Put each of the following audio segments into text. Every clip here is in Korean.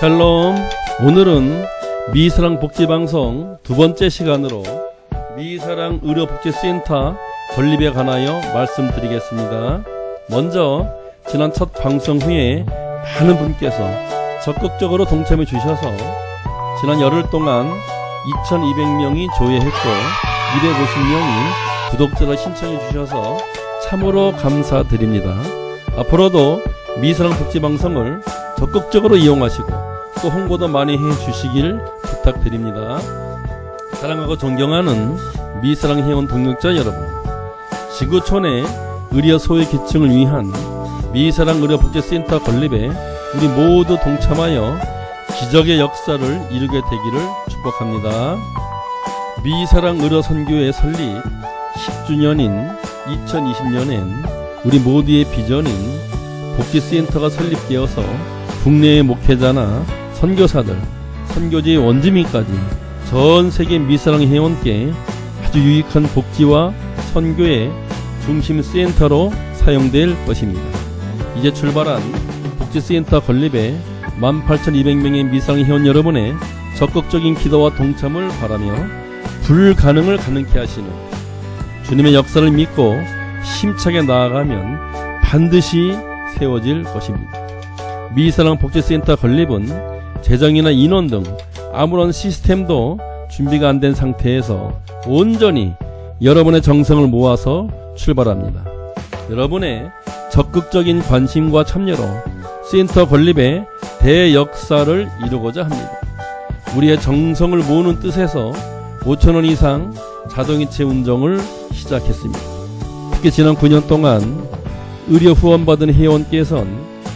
샬롬. 오늘은 미사랑 복지방송 두 번째 시간으로 미사랑 의료복지센터 건립에 관하여 말씀드리겠습니다. 먼저 지난 첫 방송 후에 많은 분께서 적극적으로 동참해 주셔서 지난 열흘 동안 2,200명이 조회했고 250명이 구독자를 신청해 주셔서 참으로 감사드립니다. 앞으로도 미사랑 복지방송을 적극적으로 이용하시고 또 홍보도 많이 해 주시길 부탁드립니다. 사랑하고 존경하는 미사랑 회원 동역자 여러분, 지구촌의 의료 소외 계층을 위한 미사랑 의료복지센터 건립에 우리 모두 동참하여 기적의 역사를 이루게 되기를 축복합니다. 미사랑 의료 선교회 설립 10주년인 2020년엔 우리 모두의 비전인 복지센터가 설립되어서 국내의 목회자나 선교사들, 선교지의 원주민까지 전 세계 미사랑 회원께 아주 유익한 복지와 선교의 중심 센터로 사용될 것입니다. 이제 출발한 복지센터 건립에 18,200명의 미사랑 회원 여러분의 적극적인 기도와 동참을 바라며 불가능을 가능케 하시는 주님의 역사를 믿고 힘차게 나아가면 반드시 세워질 것입니다. 미사랑 복지센터 건립은 재정이나 인원 등 아무런 시스템도 준비가 안 된 상태에서 온전히 여러분의 정성을 모아서 출발합니다. 여러분의 적극적인 관심과 참여로 센터 건립에 대역사를 이루고자 합니다. 우리의 정성을 모으는 뜻에서 5천원 이상 자동이체 운정을 시작했습니다. 특히 지난 9년 동안 의료 후원받은 회원께선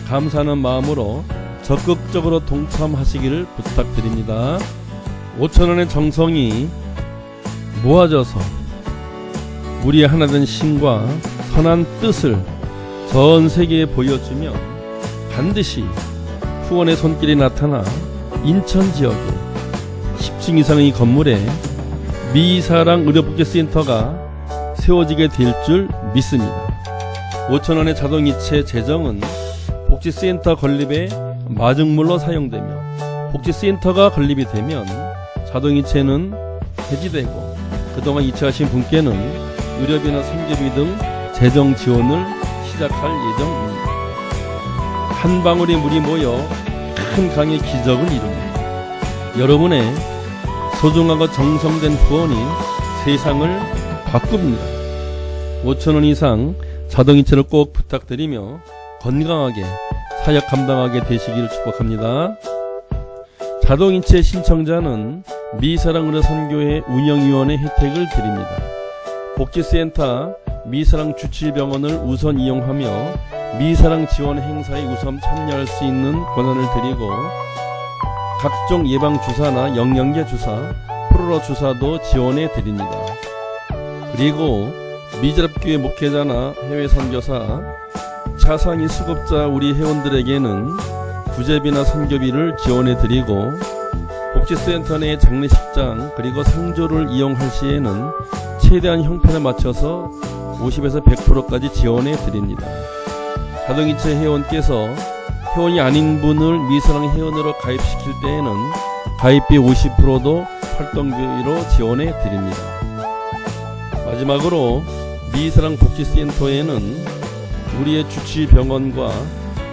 감사하는 마음으로 적극적으로 동참하시기를 부탁드립니다. 5천원의 정성이 모아져서 우리의 하나된 신과 선한 뜻을 전 세계에 보여주면 반드시 후원의 손길이 나타나 인천 지역에 10층 이상의 건물에 미사랑 의료복지센터가 세워지게 될 줄 믿습니다. 5천원의 자동이체 재정은 복지센터 건립에 마중물로 사용되며 복지센터가 건립이 되면 자동이체는 해지되고 그동안 이체하신 분께는 의료비나 생계비 등 재정 지원을 시작할 예정입니다. 한 방울의 물이 모여 큰 강의 기적을 이룹니다. 여러분의 소중하고 정성된 후원이 세상을 바꿉니다. 5천원 이상 자동이체를 꼭 부탁드리며 건강하게 사역 감당하게 되시기를 축복합니다. 자동이체 신청자는 미사랑 의료선교회 운영위원회 혜택을 드립니다. 복지센터 미사랑 주치병원을 우선 이용하며 미사랑 지원 행사에 우선 참여할 수 있는 권한을 드리고 각종 예방 주사나 영양제 주사, 프로로 주사도 지원해 드립니다. 그리고 미자랍교회 목회자나 해외 선교사, 차상위 수급자 우리 회원들에게는 구제비나 선교비를 지원해 드리고 복지센터 내 장례식장 그리고 상조를 이용할 시에는 최대한 형편에 맞춰서 50에서 100%까지 지원해 드립니다. 자동이체 회원께서 회원이 아닌 분을 미사랑 회원으로 가입시킬 때에는 가입비 50%도 활동비로 지원해 드립니다. 마지막으로 미사랑 복지센터에는 우리의 주치 병원과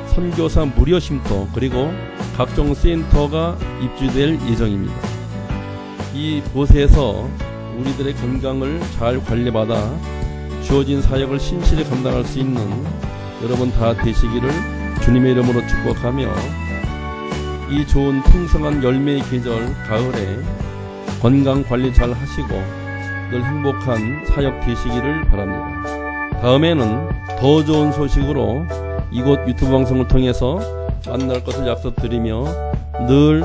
선교사 무료 쉼터 그리고 각종 센터가 입주될 예정입니다. 이 곳에서 우리들의 건강을 잘 관리받아 주어진 사역을 신실히 감당할 수 있는 여러분 다 되시기를 주님의 이름으로 축복하며 이 좋은 풍성한 열매의 계절 가을에 건강 관리 잘 하시고 늘 행복한 사역 되시기를 바랍니다. 다음에는 더 좋은 소식으로 이곳 유튜브 방송을 통해서 만날 것을 약속드리며 늘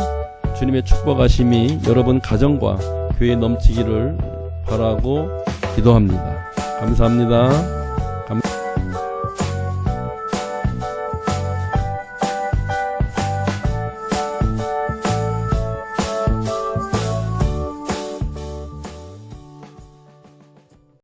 주님의 축복하심이 여러분 가정과 교회에 넘치기를 바라고 기도합니다. 감사합니다. 감...